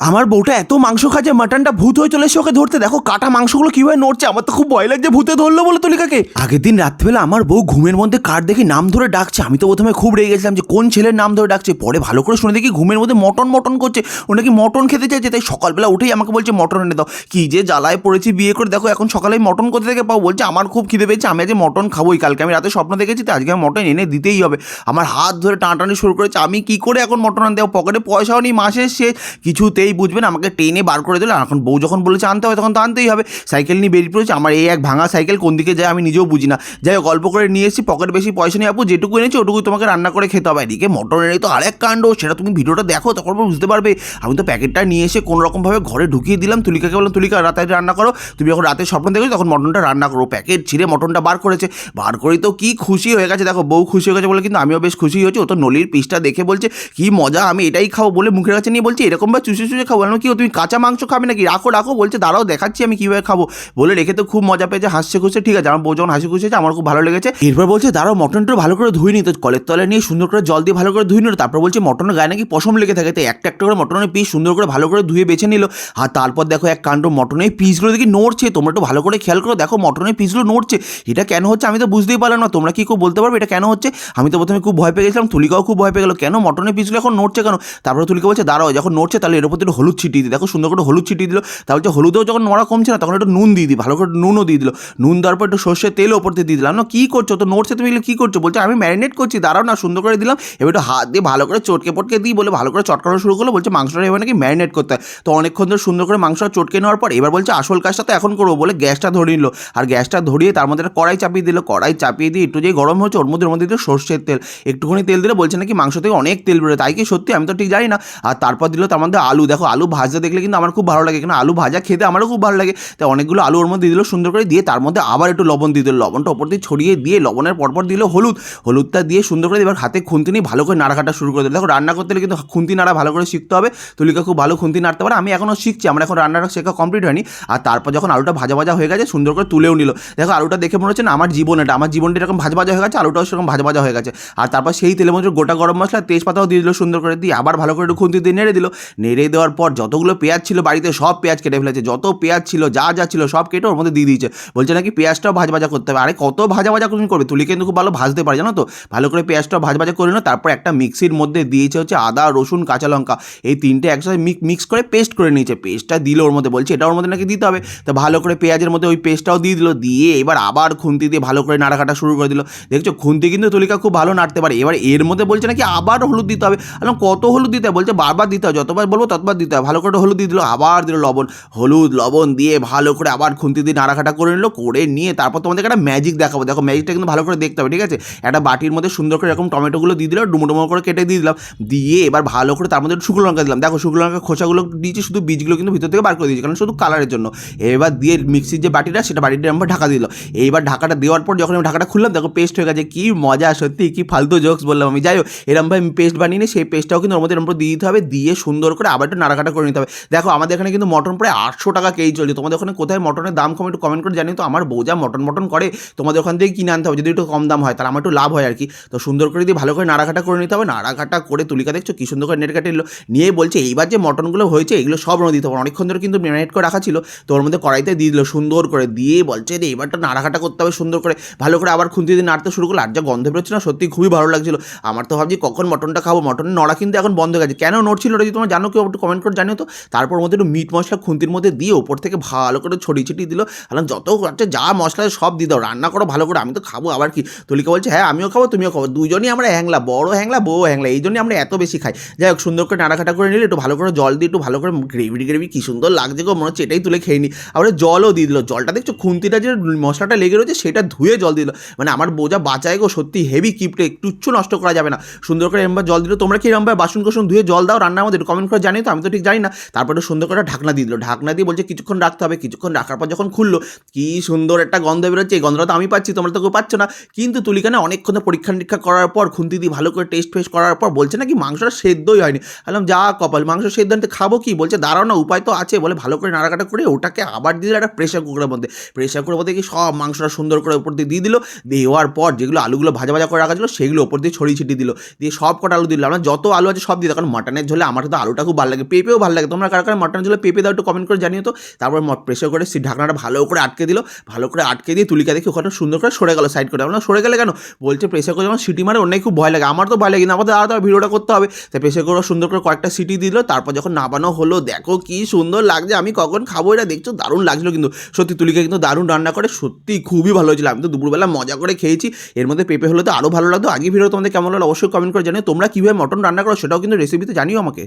আমার বউটা এত মাংস খাচ্ছে মাটনটা ভূত হয়ে চলে এসে ওকে ধরতে। দেখো কাটা মাংসগুলো কীভাবে নড়ছে? আমার তো খুব ভয় লাগছে ভূতে ধরলো বলে তুলিকাকে আগের দিন রাত্রিবেলা আমার বউ ঘুমের মধ্যে কার দেখি নাম ধরে ডাকছে। আমি তো প্রথমে খুব রেগে গেছিলাম যে কোন ছেলের নাম ধরে ডাকছে। পরে ভালো করে শুনে দেখি ঘুমের মধ্যে মটন মটন করছে। ও নাকি মটন খেতে চাইছে, তাই সকালবেলা উঠেই আমাকে বলছে, মটন এনে দাও। কি যে জ্বালায় পড়েছি বিয়ে করে। দেখো এখন সকালে মটন কোথা থেকে পাবো? বলছে, আমার খুব খিদে পেয়েছে, আমি আজ মটন খাব খাবোই। কালকে আমি রাতে স্বপ্ন দেখেছি তো আজকে আমি মটন এনে দিতেই হবে। আমার হাত ধরে টানাটানি শুরু করেছে। আমি কি করে এখন মটন আনতে পকেটে পয়সাও নেই, মাসের সে কিছুতেই বুঝবেন, আমাকে টেনে বার করে দিল এখন বউ যখন বলেছে আনতে হবে, তখন তো আনতেই হবে। সাইকেল নিয়ে বেরিয়ে পড়েছে, আমার এই এক ভাঙা সাইকেল কোন দিকে যায় আমি নিজেও বুঝি না। যাই হোক, অল্প করে নিয়ে এসেছি, পকেট বেশি পয়সা নিয়ে আপু, যেটুকু এনেছি ওটুকু তোমাকে রান্না করে খেতে হবে। এদিকে মটন এনে তো আরেক কাণ্ড, সেটা তুমি ভিডিওটা দেখো, তখন বুঝতে পারবে। আমি তো প্যাকেটটা নিয়ে এসে কোনো রকমভাবে ঘরে ঢুকিয়ে দিলাম। তুলিকাকে বললাম, তুলিকা, রাতে রান্না করো। তুমি যখন রাতে স্বপ্ন দেখেছ, তখন মটনটা রান্না করো। প্যাকেট ছিঁড়ে মটনটা বার করেছে। বার করেই তো কী খুশি হয়ে গেছে। দেখো, বউ খুশি হয়ে গেছে বলে কিন্তু আমিও বেশ খুশি হয়েছি। ও তো নলির পিসটা দেখে বলছে, কি মজা, আমি এটাই খাব বলে মুখের কাছে নিয়ে বলছি, এরকম বা চুষে চুষে খাব? আমি কি তুমি কাঁচা মাংস খাবে নাকি? রাখো রাখো, বলছে, দাঁড়াও, দেখাচ্ছি আমি কীভাবে খাব। বলে রেখে তো খুব মজা পেয়েছে, হাসছে খুশি ঠিক আছে, আমার বউ যখন হাসি খুশি হয়েছে, আমার খুব ভালো লেগেছে। এরপর বলছে, দাঁড়াও, মটনটা ভালো করে ধুই নি, তো কলের তলে নিয়ে সুন্দর করে জল দিয়ে ভালো করে ধুই নিল, তারপর বলছে, মটনের গায়ে নাকি পশম লেগে থাকে, তো একটা একটা করে মটনের পিস সুন্দর করে ভালো করে ধুয়ে বেছে নিল। আর তারপর দেখো, এক কাণ্ড মটনের পিসগুলো দেখি নড়ছে, তোমরা একটু ভালো করে খেয়াল করো, দেখো মটনের পিসগুলো নড়ছে। এটা কেন হচ্ছে আমি তো বুঝতেই পারলাম না, তোমরা কি কেউ বলতে পারবে, এটা কেন হচ্ছে? আমি তো প্রথমে খুব ভয় পেয়ে গেছিলাম, তুলিকাও খুব ভয় পেয়ে গেলো, কেন মটনের পিসগুলো এখন নড়ছে কেন? তারপরে তুলিকা বলছে, দাঁড়াও, যখন নড়ছে তাহলে এর উপর একটু হলুদ ছিটিয়ে দিই। দেখো সুন্দর করে হলুদ ছিটিয়ে দিল তাহলে হচ্ছে হলুদেও যখন নড়া কমছে না, তখন একটু নুন দিয়ে দিই, ভালো করে নুনও দিয়ে দিল। নুন দেওয়ার পর একটু সর্ষের তেল ওপর দিয়ে দিলাম। না, কী করছ? তো নড়ছে, তুমি এগুলো কী করছ? বলছে, আমি ম্যারিনেট করছি, দাঁড়াও না, সুন্দর করে দিলাম। এবার একটু হাত দিয়ে ভালো করে চটকে পটকে দিই বলে ভালো করে চটকানো শুরু করল, বলছে মাংসটা এবার নাকি ম্যারিনেট করতে হয়। তো অনেকক্ষণ ধরে সুন্দর করে মাংসটা চটকে নেওয়ার পর এবার বলছে, আসল কাজটা তো এখন করব বলে গ্যাসটা ধরিয়ে নিল। আর গ্যাসটা ধরিয়ে তার মধ্যে একটা কড়াই চাপিয়ে দিল। কড়াই চাপিয়ে দিয়ে একটু যেই গরম হচ্ছে ওর মধ্যে ওর মধ্যে দিল সর্ষের তেল। একটুখানি তেল দিলে বলছে নাকি মাংস থেকে অনেক তেল বেরোয়। তাই কি সত্যি? আমি তো ঠিক জানি না। আর তারপর দিল তার মধ্যে আলু। দেখো আলু ভাজা দেখলে কিন্তু আমার খুব ভালো লাগে। কেন আলু ভাজা খেতে আমারও খুব ভালো লাগে। তাই অনেকগুলো আলু ওর মধ্যে দিল, সুন্দর করে দিয়ে তার মধ্যে আবার একটু লবণ দিয়ে দিল। লবণটা ওপর দিয়ে ছড়িয়ে দিয়ে লবণের পরপর দিল হলুদ। হলুদটা দিয়ে সুন্দর করে এবার হাতে খুন্তি নিয়ে ভালো করে নাড়া কাটা শুরু করে দিল। দেখো রান্না করতে হলে কিন্তু খুন্তি নাড়া ভালো করে শিখতে হবে। তুলিকা খুব ভালো খুন্তি নাড়তে পারে। আমি এখনও শিখছি, আমার এখন রান্নাটা শেখা কমপ্লিট হয়নি। আর তারপর যখন আলুটা ভাজা ভাজা হয়ে গেছে, সুন্দর করে তুলেও নিল। দেখো আলুটা দেখে মনে হচ্ছে না আমার জীবন এটা। আমার জীবনটা এরকম ভাজা ভাজা হয়ে গেছে, আলুটাও সেরকম ভাজা ভাজা হয়ে গেছে। আর তারপর সেই তেলের মধ্যে গোটা গরম মশলা, তেজপাতাও দিয়ে দিল সুন্দর করে দিয়ে আবার ভালো করে একটু খুন্তি দিয়ে নেড়ে দিল। নেড়ে দেওয়ার পর যতগুলো পেঁয়াজ ছিল বাড়িতে সব পেঁয়াজ কেটে ফেলেছে। যত পেঁয়াজ ছিল, যা যা ছিল, সব কেটে ওর মধ্যে দিয়ে দিয়েছে। বলছে নাকি পেঁয়াজটাও ভাজ ভাজা করতে হবে। আরে কত ভাজা ভাজা তুমি করবে? তুলি কিন্তু খুব ভালো ভাজতে পারে, জানো তো? ভালো করে পেঁয়াজটাও ভাজ ভাজা করে নিল তারপর একটা মিক্সির মধ্যে দিয়েছে হচ্ছে আদা, রসুন, কাঁচা লঙ্কা। এই তিনটে একসাথে মিক্স করে পেস্ট করে নিয়েছে। পেস্টটা দিল ওর মধ্যে। বলছে এটা ওর মধ্যে নাকি দিতে হবে? তো ভালো করে পেঁয়াজের মধ্যে ওই পেস্টটাও দিয়ে দিল। দিয়ে এবার আবার খুন্তি দিয়ে ভালো করে নাড়া কাটা শুরু করে দিল। দেখছ, খুন্তি কিন্তু তুলিকা খুব ভালো নাড়তে পারে। এবার এর মধ্যে বলছে নাকি আবার হলুদ দিতে হবে। কত হলুদ দিতে হবে? বলছে বারবার দিতে হবে। যতবার বলব ততবার দিতে হবে ভালো করে হলুদ দিয়ে দিল, আবার দিল লবণ। হলুদ, লবণ দিয়ে ভালো করে আবার খুন্তি দিয়ে নাড়াঘাটা করে নিল, করে নিয়ে তারপর তোমাদেরকে একটা ম্যাজিক দেখাবো। দেখো ম্যাজিকটা কিন্তু ভালো করে দেখতে হবে, ঠিক আছে? একটা বাটির মধ্যে সুন্দর করে এরকম টমেটোগুলো দিয়ে দিলাম, ডুমো ডুমো করে কেটে দিয়ে দিলাম। দিয়ে এবার ভালো করে তার মধ্যে শুকনো লঙ্কা দিলাম। দেখো শুকনো লঙ্কা খোসাগুলো দিয়েছি, শুধু বীজগুলো কিন্তু ভিতর থেকে বার করে দিয়েছি, কারণ শুধু কালারের জন্য। এবার দিয়ে মিক্সির যে বাটিটা, সেটা বাটিটা আমার ঢাকা দিল। এইবার ঢাকাটা দেওয়ার পর যখন আমি ঢাকাটা খুললাম, দেখো পেস্ট হয়ে গেছে, কি মজা, সত্যি কি ফালতু জোকস বললাম আমি। যাই হোক এরমভাবে পেস্ট বানিয়ে সেই পেস্টটাও কিন্তু ওর মধ্যে এরম দিয়ে দিতে হবে। দিয়ে সুন্দর করে আবার নাড়াকাটা করে নিতে হবে। দেখো, আমাদের এখানে কিন্তু মটন প্রায় আটশো টাকা কেজি চলছে। তোমাদের ওখানে কোথায় মটনের দাম কম একটু কমেন্ট করে জানি তো। আমার বউ যা মটন মটন করে, তোমাদের ওখান থেকে কিনে আনতে হবে। যদি একটু কম দাম হয়, তাহলে আমার একটু লাভ হয় আর কি। তো সুন্দর করে দিয়ে ভালো করে নাড়াঘাটা করে নিতে হবে, নাড়াঘাটা করে তুলিকা দেখছ কি সুন্দর করে নেট কাটে এলো নিয়ে বলছে, এইবার যে মটনগুলো হয়েছে, এগুলো সব রঙ দিতে হবে অনেকক্ষণ ধরে কিন্তু ম্যারিনেট করে রাখা ছিল। তো ওর মধ্যে কড়াইতে দিয়ে দিল সুন্দর করে। দিয়ে বলছে যে এবারটা নাড়াঘাটা করতে হবে সুন্দর করে। ভালো করে আবার খুন্তি দিয়ে নাড়তে শুরু করল। আর যা গন্ধ বেরোচ্ছে না, সত্যি খুবই ভালো লাগছিল। আমার তো ভাবছি, কখন মটনটা খাব? মটনের নড়া কিন্তু এখন বন্ধ গেছে। কেন নড়ছিল ওটা যদি তোমরা জানো, কেউ একটু কমেন্ট করে জানিও তো। তারপর মধ্যে একটু মিট মশলা খুন্তির মধ্যে দিয়ে ওপর থেকে ভালো করে ছড়িয়ে ছিটিয়ে দিল। আলাম যত হচ্ছে যা মশলা সব দিয়ে দাও, রান্না করো ভালো করে, আমি তো খাব, আবার কি? তুলিকা বলছে হ্যাঁ আমিও খাব, তুমিও খাব। দুজনই আমরা হ্যাংলা, বড় হ্যাংলা, বউ হ্যাংলা, এই জন্যই আমরা এত বেশি খাই। যাই হোক, সুন্দর করে নাড়াঘাটা করে নিলে, একটু ভালো করে জল দিয়ে, একটু ভালো করে গ্রেভি গ্রেভি কি সুন্দর লাগছে গো, মনে হচ্ছে এটাই তুলে খেয়ে নি। আবার জলও দিয়ে দিল। জলটা দেখছ, খুন্তিটা যে মশলাটা লেগে রয়েছে, সেটা ধুয়ে জল দিল। মানে আমার বোঝা বাঁচায় গো, সত্যি হেভি কিপটে একটুচ্ছু নষ্ট করা যাবে না। সুন্দর করে এরমবার জল দিল। তোমরা কি এরমভাবে বাসন কোসন ধুয়ে জল দাও, রান্নার মধ্যে কমেন্ট করে জানি তো আমি তো ঠিক জানি না। তারপরে সুন্দর করে ঢাকনা দিয়ে দিল। ঢাকনা দিয়ে বলছে, কিছুক্ষণ রাখতে হবে। কিছুক্ষণ রাখার পর যখন খুললো, কি সুন্দর একটা গন্ধ বেরোচ্ছে। এই গন্ধটা তো আমি পাচ্ছি, তোমরা তো কেউ পাচ্ছ না। কিন্তু তুলিকানে অনেকক্ষণ পরীক্ষা নিরীক্ষা করার পর, খুন্তি দিয়ে ভালো করে টেস্ট ফেস্ট করার পর বলছে নাকি, মাংসটা সেদ্ধই হয়নি। বললাম, যা কপাল, মাংস সেদ্ধ আনতে খাব কি? বলছে, দাঁড়াও না, উপায় তো আছে। বলে ভালো করে নাড়াকাটা করে ওটাকে আবার দিয়ে দিল একটা প্রেশার কুকারের মধ্যে। প্রেশার কুকারের মধ্যে কি সব মাংসটা সুন্দর করে উপর দিয়ে দিয়ে দিল। দেওয়ার পর যেগুলো আলুগুলো ভাজা ভাজা করে রাখা ছিল, সেগুলো ওপর দিয়ে ছড়িয়ে ছিটিয়ে দিল। দিয়ে সব কটা আলু দিল। আমরা যত আলু আছে সব দিয়ে কারণ মাটনের ঝোলে আমার তো আলুটা খুব ভালো লাগে। পেঁপেও ভালো লাগে। তোমরা কার কার মটন ঝোলে পেঁপে দাও একটু কমেন্ট করে জানিও তো। তারপর প্রেশার করে ঢাকনাটা ভালো করে আটকে দিল। ভালো করে আটকে দিয়ে তুলিকা দেখি ওখানে সুন্দর করে সরে গেল সাইড করে। আমরা সরে গেলে কেন? বলছে প্রেশার করে যখন সিটি মারে অনেক খুব ভয় লাগে। আমার তো ভয় লাগে না। আমাদের আলাদা ভিডিওটা করতে হবে। তাই প্রেশার করে সুন্দর করে কয়েকটা সিটি দিল। তারপর যখন নাবানো হলো, দেখো কি সুন্দর লাগছে। আমি কখন খাব এটা দেখছ? দারুণ লাগছিল কিন্তু। সত্যি তুলিকা কিন্তু দারুণ রান্না করে। সত্যি খুবই ভালো হয়েছিল। আমি তো দুপুরবেলা মজা করে খেয়েছি। এর মধ্যে পেঁপে হলে তো আরও ভালো লাগতো। আগে ভিডিও তোমাদের কেমন লাগল অবশ্যই কমেন্ট করে জানিও। তোমরা কীভাবে মটন রান্না করো সেটাও কিন্তু রেসিপিতে জানিও আমাকে।